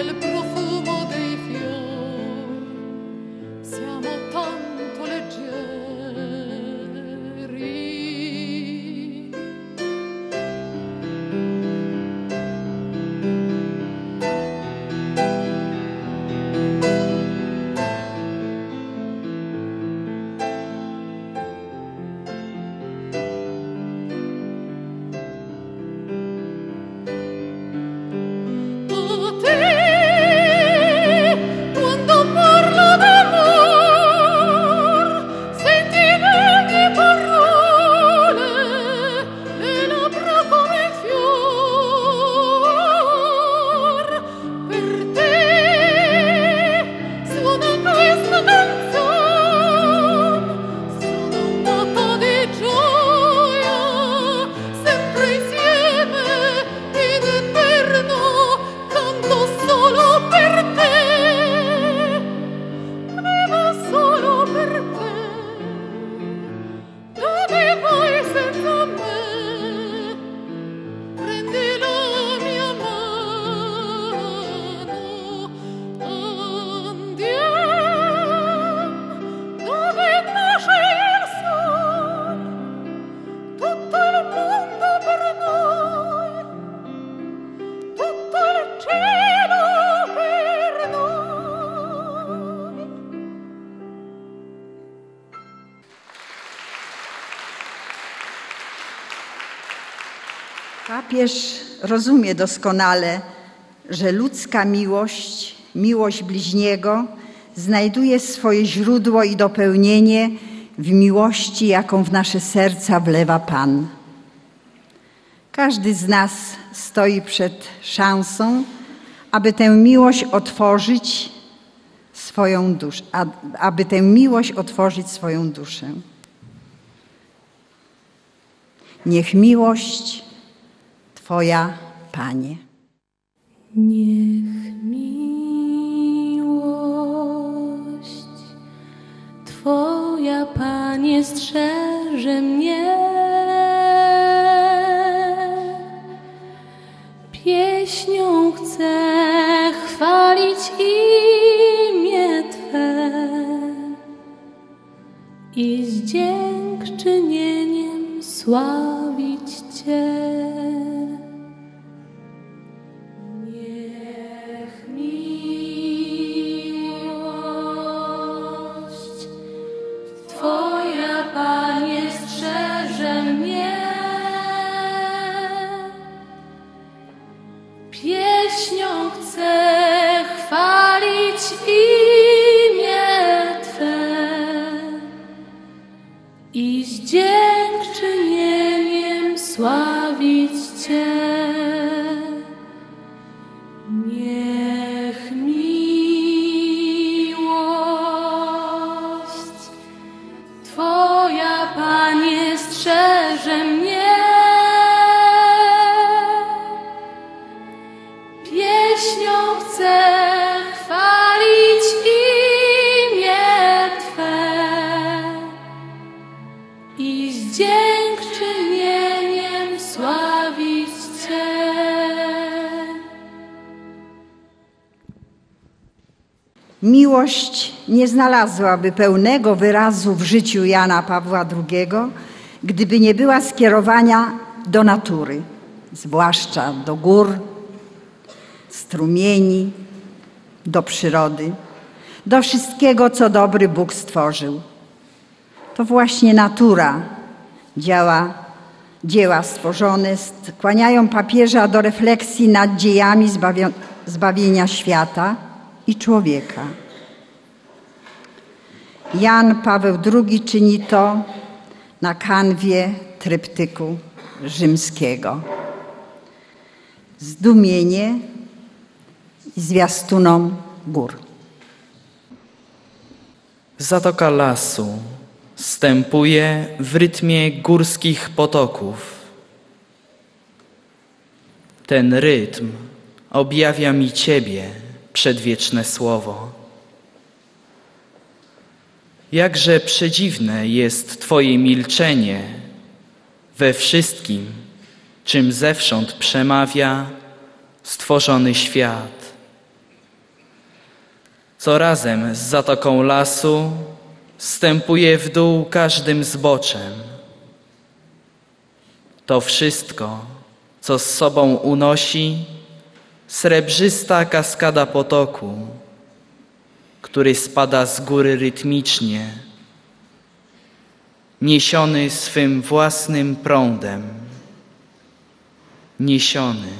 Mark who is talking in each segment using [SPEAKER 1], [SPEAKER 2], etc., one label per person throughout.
[SPEAKER 1] el
[SPEAKER 2] Papież rozumie doskonale, że ludzka miłość, miłość bliźniego, znajduje swoje źródło i dopełnienie w miłości, jaką w nasze serca wlewa Pan. Każdy z nas stoi przed szansą, aby tę miłość otworzyć swoją duszę, aby tę miłość otworzyć swoją duszę. Niech miłość Twoja, Panie.
[SPEAKER 1] Niech miłość Twoja, Panie, strzeże mnie. Pieśnią chcę chwalić imię Twe i z dziękczynieniem sławić Cię. Twoja, Panie, strzeże mnie. Miłość
[SPEAKER 2] nie znalazłaby pełnego wyrazu w życiu Jana Pawła II, gdyby nie była skierowania do natury, zwłaszcza do gór, strumieni, do przyrody, do wszystkiego, co dobry Bóg stworzył. To właśnie natura działa, dzieła stworzone skłaniają papieża do refleksji nad dziejami zbawienia świata i człowieka. Jan Paweł II czyni to na kanwie tryptyku rzymskiego. Zdumienie i zwiastunom gór.
[SPEAKER 3] Zatoka lasu stępuje w rytmie górskich potoków. Ten rytm objawia mi Ciebie, przedwieczne słowo. Jakże przedziwne jest Twoje milczenie we wszystkim, czym zewsząd przemawia stworzony świat. Co razem z zatoką lasu stępuje w dół każdym zboczem. To wszystko, co z sobą unosi srebrzysta kaskada potoku, który spada z góry rytmicznie, niesiony swym własnym prądem, niesiony.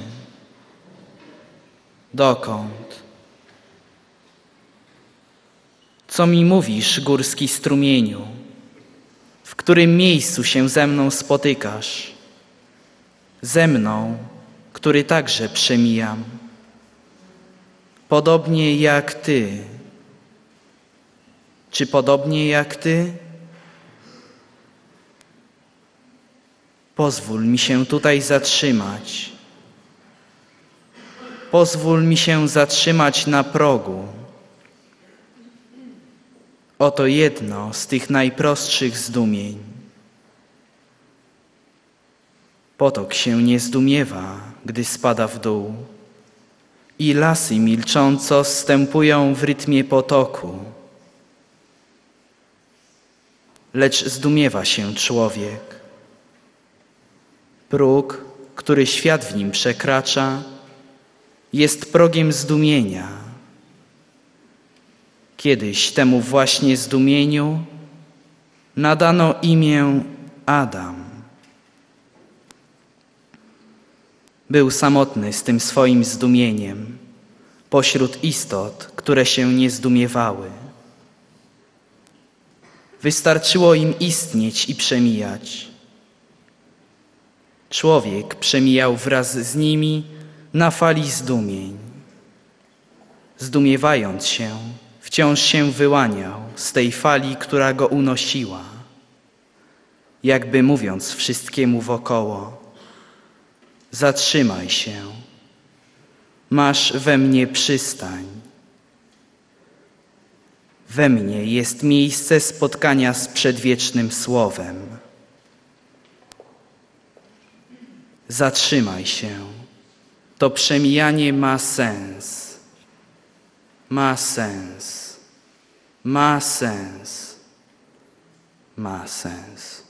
[SPEAKER 3] Dokąd? Co mi mówisz, górski strumieniu? W którym miejscu się ze mną spotykasz? Ze mną, który także przemijam. Podobnie jak Ty. Czy podobnie jak Ty? Pozwól mi się tutaj zatrzymać. Pozwól mi się zatrzymać na progu. Oto jedno z tych najprostszych zdumień. Potok się nie zdumiewa, gdy spada w dół, i lasy milcząco stępują w rytmie potoku. Lecz zdumiewa się człowiek. Próg, który świat w nim przekracza, jest progiem zdumienia. Kiedyś temu właśnie zdumieniu nadano imię Adam. Był samotny z tym swoim zdumieniem pośród istot, które się nie zdumiewały. Wystarczyło im istnieć i przemijać. Człowiek przemijał wraz z nimi na fali zdumień. Zdumiewając się, wciąż się wyłaniał z tej fali, która go unosiła, jakby mówiąc wszystkiemu wokoło: Zatrzymaj się, masz we mnie przystań. We mnie jest miejsce spotkania z przedwiecznym Słowem. Zatrzymaj się. To przemijanie ma sens. Ma sens. Ma sens. Ma sens.